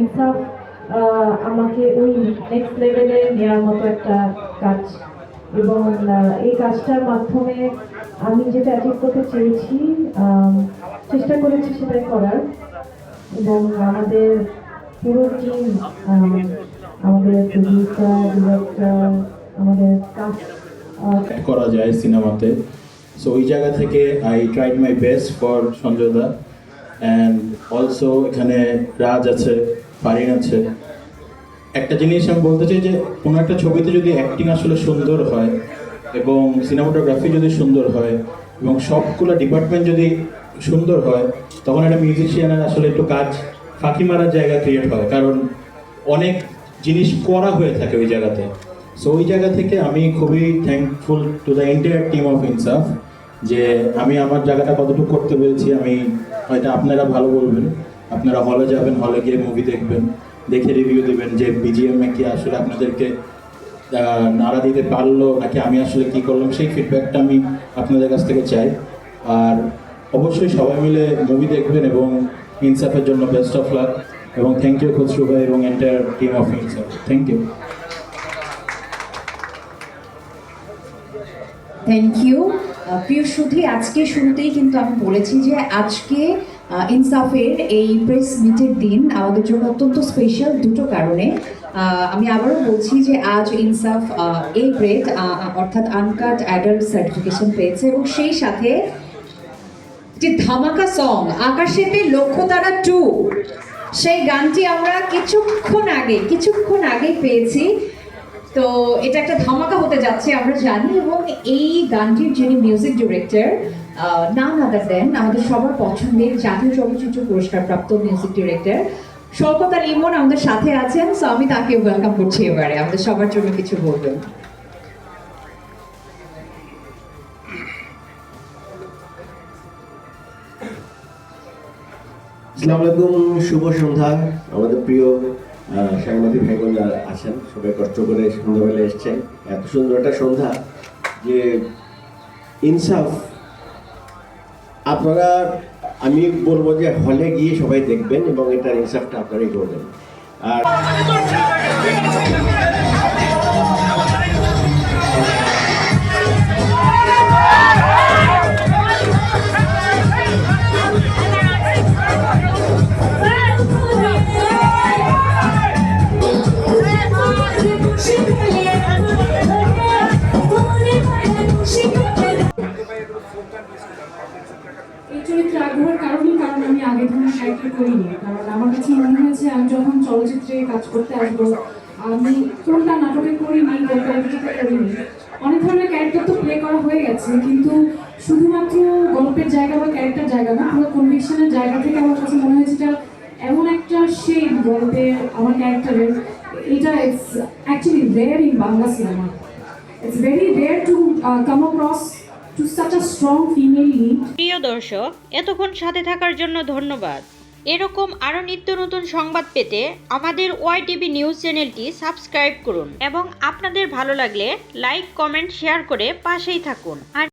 ইনসাফ আমাকে ওই নেক্সট লেভেলে নেওয়ার মতো একটা কাজ। এবং এই কাজটার মাধ্যমে আমি যেটা অ্যাচিভ করতে চেয়েছি চেষ্টা করেছি সেটাই করার। এবং আমাদের পুরো টিম আমাদের প্রডিউসার ডিরেক্টর আমাদের কাজ করা যায় সিনেমাতে। সো ওই জায়গা থেকে I tried my best for Sanjay da. And also এখানে রাজ আছে ফারিন আছে। একটা জিনিস আমি বলতে চাই যে, কোনো একটা ছবিতে যদি অ্যাক্টিং আসলে সুন্দর হয় এবং সিনেমাটোগ্রাফি যদি সুন্দর হয় এবং সবগুলো ডিপার্টমেন্ট যদি সুন্দর হয়, তখন একটা মিউজিশিয়ানের আসলে একটু কাজ ফাঁকি মারার জায়গা ক্রিয়েট হয়। কারণ অনেক জিনিস করা হয়ে থাকে ওই জায়গাতে। সো ওই জায়গা থেকে আমি খুবই thankful to the entire team of Insaf যে আমি আমার জায়গাটা কতটুকু করতে পেরেছি, আমি হয়তো আপনারা ভালো বলবেন। আপনারা হলে যাবেন হলে গিয়ে মুভি দেখবেন, দেখে রিভিউ দেবেন যে বিজিএমএ কি আসলে আপনাদেরকে নাড়া দিতে পারল, নাকি আমি আসলে কি করলাম, সেই ফিডব্যাকটা আমি আপনাদের কাছ থেকে চাই। আর অবশ্যই সবাই মিলে মুভি দেখবেন এবং ইনসাফের জন্য বেস্ট অফ লাক এবং থ্যাংক ইউ খসরু ভাই এবং entire team of Insaf. Thank you thank you প্রিয় সুধী আজকে শুরুতেই কিন্তু আমি বলেছি যে আজকে ইনসাফের এই প্রেস মিটের দিন আমাদের জন্য অত্যন্ত স্পেশাল দুটো কারণে। আমি আবারও বলছি যে আজ ইনসাফ এ গ্রেড অর্থাৎ আনকাট অ্যাডাল্ট সার্টিফিকেশন পেয়েছে এবং সেই সাথে যে ধামাকা সং আকাশেতে লক্ষ্য তারা টু সেই গানটি আমরা কিছুক্ষণ আগে কিছুক্ষণ আগে পেয়েছি। তো এটা একটা ধামাকা হতে যাচ্ছে, আমরা জানি, এবং এই গানটির যিনি মিউজিক ডিরেক্টর নাম আদার দেন আমাদের সবার পছন্দের জাতীয় চলচ্চিত্র পুরস্কার প্রাপ্ত মিউজিক ডিরেক্টর শওকত আলী ইমন আমাদের সাথে আছেন সো আমি তাকে ওয়েলকাম করছি এবারে। আমাদের সবার জন্য কিছু বলবেন। আসসালামু আলাইকুম, শুভ সন্ধ্যা, আমাদের প্রিয় আহ, সাংবাদিক ভাই বোনরা আছেন সবাই কষ্ট করে সন্ধ্যাবেলা এসছেন এত সুন্দর একটা সন্ধ্যা যে ইনসাফ আপনারা আমি বলব যে হলে গিয়ে সবাই দেখবেন এবং এটার ইনসাফটা আপনারাই করবেন। আর আগে ধরনের ক্যারেক্টার করিনি, কারণ আমার কাছে মনে হয়েছে আমি যখন চলচ্চিত্রে কাজ করতে আসব, আমি কোনটা নাটকে করিনি অভিযোগে করিনি, অনেক ধরনের ক্যারেক্টার তো প্লে করা হয়ে গেছে, কিন্তু শুধুমাত্র গল্পের জায়গা বা ক্যারেক্টার জায়গা না, পুরো জায়গা থেকে আমার কাছে মনে হয়েছে এটা এমন একটা শেড গল্পের আমার ক্যারেক্টারের এটা it's actually rare in Bangla cinema it's very rare to come across to such a strong female lead প্রিয় দর্শক, এতক্ষণ সাথে থাকার জন্য ধন্যবাদ। এরকম আরও নিত্য নতুন সংবাদ পেতে আমাদের ওয়াই টিভি নিউজ চ্যানেলটি সাবস্ক্রাইব করুন এবং আপনাদের ভালো লাগলে লাইক, কমেন্ট, শেয়ার করে পাশেই থাকুন। আর